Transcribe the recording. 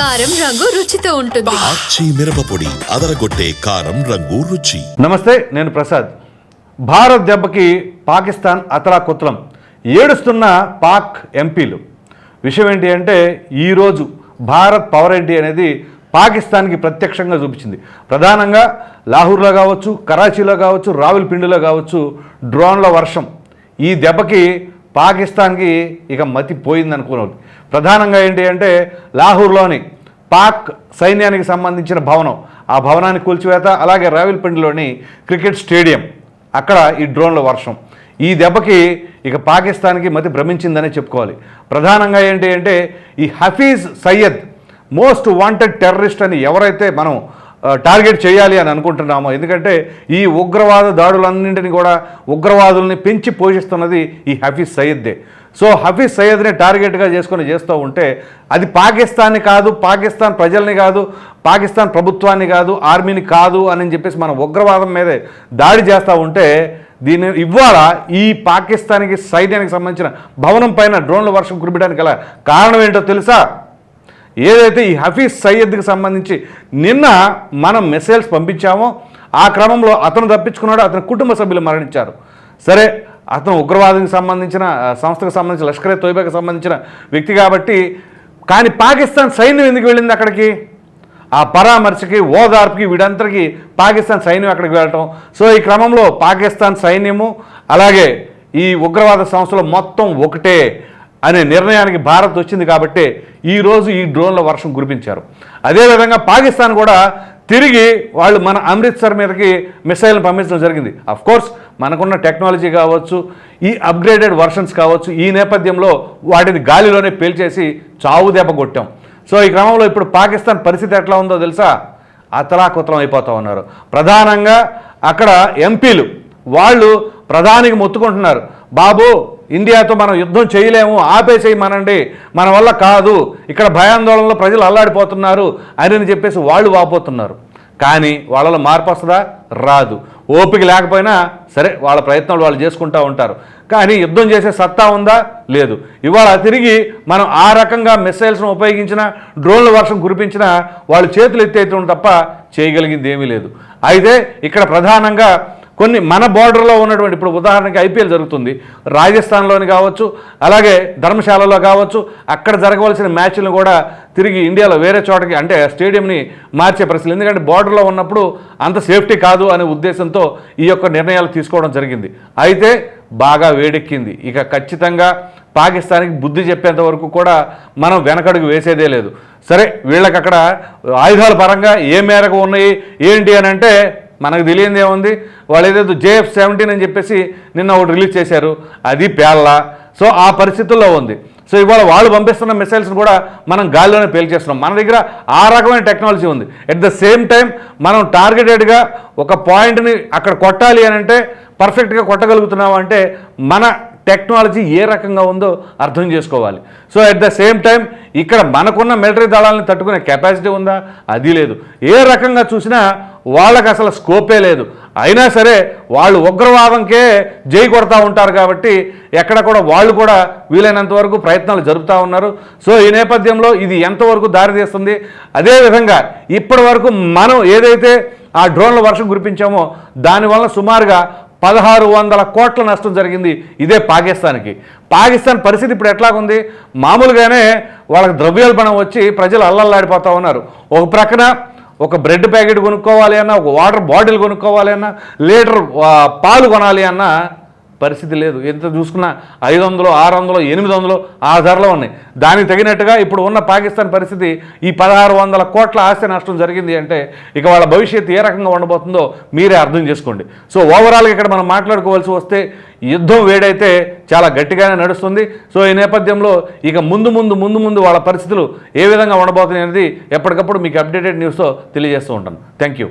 కారం రంగు రుచితో ఉంటుంది. ఆచి మిరపపొడి అదరగొట్టే కారం రంగు రుచి. నమస్తే నేను ప్రసాద్. భారత్ దెబ్బకి పాకిస్తాన్ అతలాకుతలం. ఏడుస్తున్న పాక్ ఎంపీలు. విషయం ఏంటి అంటే ఈరోజు భారత్ పవర్ ఏంటి అనేది పాకిస్తాన్కి ప్రత్యక్షంగా చూపించింది. ప్రధానంగా లాహూర్లో కావచ్చు కరాచీలో కావచ్చు రావులపిండిలో కావచ్చు డ్రోన్ల వర్షం. ఈ దెబ్బకి పాకిస్తాన్కి ఇక మతి పోయిందనుకున్నారు ప్రధానంగా ఏంటి అంటే లాహూర్లోని పాక్ సైన్యానికి సంబంధించిన భవనం. ఆ భవనాన్ని కూల్చివేత అలాగే రావిల్పిండిలోని క్రికెట్ స్టేడియం. అక్కడ ఈ డ్రోన్ల వర్షం. ఈ దెబ్బకి ఇక పాకిస్తాన్కి మతి భ్రమించిందనే చెప్పుకోవాలి. ప్రధానంగా ఏంటి అంటే ఈ Hafiz Saeed most wanted terrorist అని ఎవరైతే మనం టార్గెట్ చేయాలి అని అనుకుంటున్నాము. ఎందుకంటే ఈ ఉగ్రవాద దాడులన్నింటినీ కూడా ఉగ్రవాదుల్ని పెంచి పోషిస్తున్నది ఈ హఫీజ్ సయ్యద్దే. సో హఫీజ్ సయ్యద్ని టార్గెట్గా చేసుకొని చేస్తూ ఉంటే అది పాకిస్తాన్ని కాదు పాకిస్తాన్ ప్రజల్ని కాదు పాకిస్తాన్ ప్రభుత్వాన్ని కాదు ఆర్మీని కాదు అని చెప్పేసి మనం ఉగ్రవాదం మీదే దాడి చేస్తూ ఉంటే దీన్ని ఇవాళ ఈ పాకిస్తాన్కి సైన్యానికి సంబంధించిన భవనం పైన డ్రోన్ల వర్షం కురిపించడానికి గల కారణం ఏంటో తెలుసా? ఏదైతే ఈ హఫీజ్ సయ్యద్కి సంబంధించి నిన్న మనం మెసేజ్ పంపించామో ఆ క్రమంలో అతను తప్పించుకున్నాడు అతని కుటుంబ సభ్యులు మరణించారు. సరే అతను ఉగ్రవాదానికి సంబంధించిన ఆ, సంస్థకు సంబంధించిన లష్కరే తోయిబాకి సంబంధించిన వ్యక్తి కాబట్టి కానీ పాకిస్తాన్ సైన్యం ఎందుకు వెళ్ళింది అక్కడికి? ఆ పరామర్శకి ఓదార్పుకి వీడంతరికి పాకిస్తాన్ సైన్యం అక్కడికి వెళ్ళటం. సో ఈ క్రమంలో పాకిస్తాన్ సైన్యము అలాగే ఈ ఉగ్రవాద సంస్థలు మొత్తం ఒకటే అనే నిర్ణయానికి భారత్ వచ్చింది కాబట్టి ఈరోజు ఈ డ్రోన్ల వర్షం కురిపించారు. అదేవిధంగా పాకిస్తాన్ కూడా తిరిగి వాళ్ళు మన అమృత్సర్ మీదకి మిసైల్ని పంపించడం జరిగింది. అఫ్ కోర్స్ మనకున్న టెక్నాలజీ కావచ్చు ఈ అప్గ్రేడెడ్ వర్షన్స్ కావచ్చు ఈ నేపథ్యంలో వాటిని గాలిలోనే పేల్చేసి చావు దెబ్బ కొట్టాం. సో ఈ క్రమంలో ఇప్పుడు పాకిస్తాన్ పరిస్థితి ఎట్లా ఉందో తెలుసా? అతలాకుతలం అయిపోతూ ఉన్నారు. ప్రధానంగా అక్కడ ఎంపీలు వాళ్ళు ప్రధానికి మొత్తుకుంటున్నారు. బాబు ఇండియాతో మనం యుద్ధం చేయలేము ఆపేసేయమనండి. మన వల్ల కాదు. ఇక్కడ భయాందోళనలో ప్రజలు అల్లాడిపోతున్నారు అని చెప్పేసి వాళ్ళు వాపోతున్నారు. కానీ వాళ్ళలో మార్పు వస్తుందా? రాదు. ఓపిక లేకపోయినా సరే వాళ్ళ ప్రయత్నాలు వాళ్ళు చేసుకుంటూ ఉంటారు. కానీ యుద్ధం చేసే సత్తా ఉందా? లేదు. ఇవాళ తిరిగి మనం ఆ రకంగా మిస్సైల్స్ను ఉపయోగించిన డ్రోన్ల వర్షం కురిపించినా వాళ్ళు చేతులు ఎత్తేయటం తప్ప చేయగలిగింది ఏమీ లేదు. అయితే ఇక్కడ ప్రధానంగా కొన్ని మన బార్డర్లో ఉన్నటువంటి ఇప్పుడు ఉదాహరణకి ఐపీఎల్ జరుగుతుంది. రాజస్థాన్లోని కావచ్చు అలాగే ధర్మశాలలో కావచ్చు అక్కడ జరగవలసిన మ్యాచ్లను కూడా తిరిగి ఇండియాలో వేరే చోటకి అంటే స్టేడియంని మార్చే పరిస్థితి. ఎందుకంటే బార్డర్లో ఉన్నప్పుడు అంత సేఫ్టీ కాదు అనే ఉద్దేశంతో ఈ యొక్క నిర్ణయాలు తీసుకోవడం జరిగింది. అయితే బాగా వేడెక్కింది. ఇక ఖచ్చితంగా పాకిస్తాన్కి బుద్ధి చెప్పేంత వరకు కూడా మనం వెనకడుగు వేసేదే లేదు. సరే వీళ్ళకి అక్కడ ఆయుధాల పరంగా ఏ మేరకు ఉన్నాయి ఏంటి అని అంటే మనకు తెలియంది ఏముంది? వాళ్ళు ఏదేదో జేఎఫ్ సెవెంటీన్ అని చెప్పేసి నిన్న ఒకటి రిలీజ్ చేశారు. అది పేళ్ళ సో ఆ పరిస్థితుల్లో ఉంది. సో ఇవాళ వాళ్ళు పంపిస్తున్న మిసైల్స్ని కూడా మనం గాలిలోనే పేల్చేస్తున్నాం మన దగ్గర ఆ రకమైన టెక్నాలజీ ఉంది. ఎట్ ద సేమ్ టైం మనం టార్గెటెడ్గా ఒక పాయింట్ని అక్కడ కొట్టాలి అని అంటే పర్ఫెక్ట్గా కొట్టగలుగుతున్నాం అంటే మన టెక్నాలజీ ఏ రకంగా ఉందో అర్థం చేసుకోవాలి. So at the same time ఇక్కడ మనకున్న మిలిటరీ దళాలను తట్టుకునే కెపాసిటీ ఉందా? అది లేదు. ఏ రకంగా చూసినా వాళ్ళకి అసలు స్కోపే లేదు. అయినా సరే వాళ్ళు ఉగ్రవాదంకే జై కొడతా ఉంటారు కాబట్టి ఎక్కడ కూడా వాళ్ళు కూడా వీలైనంత వరకు ప్రయత్నాలు జరుపుతూ ఉన్నారు. సో ఈ నేపథ్యంలో ఇది ఎంతవరకు దారితీస్తుంది అదేవిధంగా ఇప్పటి వరకు మనం ఏదైతే ఆ డ్రోన్ల వర్షం కురిపించామో దానివల్ల సుమారుగా పదహారు వందల కోట్ల నష్టం జరిగింది ఇదే పాకిస్తాన్కి. పాకిస్తాన్ పరిస్థితి ఇప్పుడు ఎట్లాగుంది? మామూలుగానే వాళ్ళకి ద్రవ్యోల్బణం వచ్చి ప్రజలు అల్లల్లాడిపోతూ ఉన్నారు. ఒక ప్రక్కన ఒక బ్రెడ్ ప్యాకెట్ కొనుక్కోవాలి అన్నా ఒక వాటర్ బాటిల్ కొనుక్కోవాలి అన్నా లీటర్ పాలు కొనాలి అన్నా పరిస్థితి లేదు. ఎంత చూసుకున్నా ఐదు వందలు ఆరు వందలు ఎనిమిది వందలు ఆ ధరలో ఉన్నాయి. దానికి తగినట్టుగా ఇప్పుడు ఉన్న పాకిస్తాన్ పరిస్థితి ఈ పదహారు వందల కోట్ల ఆస్తి నష్టం జరిగింది అంటే ఇక వాళ్ళ భవిష్యత్తు ఏ రకంగా ఉండబోతుందో మీరే అర్థం చేసుకోండి. సో ఓవరాల్గా ఇక్కడ మనం మాట్లాడుకోవాల్సి వస్తే యుద్ధం వేడైతే చాలా గట్టిగానే నడుస్తుంది. సో ఈ నేపథ్యంలో ఇక ముందు ముందు ముందు ముందు వాళ్ళ పరిస్థితులు ఏ విధంగా ఉండబోతున్నాయి అనేది ఎప్పటికప్పుడు మీకు అప్డేటెడ్ న్యూస్తో తెలియజేస్తూ ఉంటాను. Thank you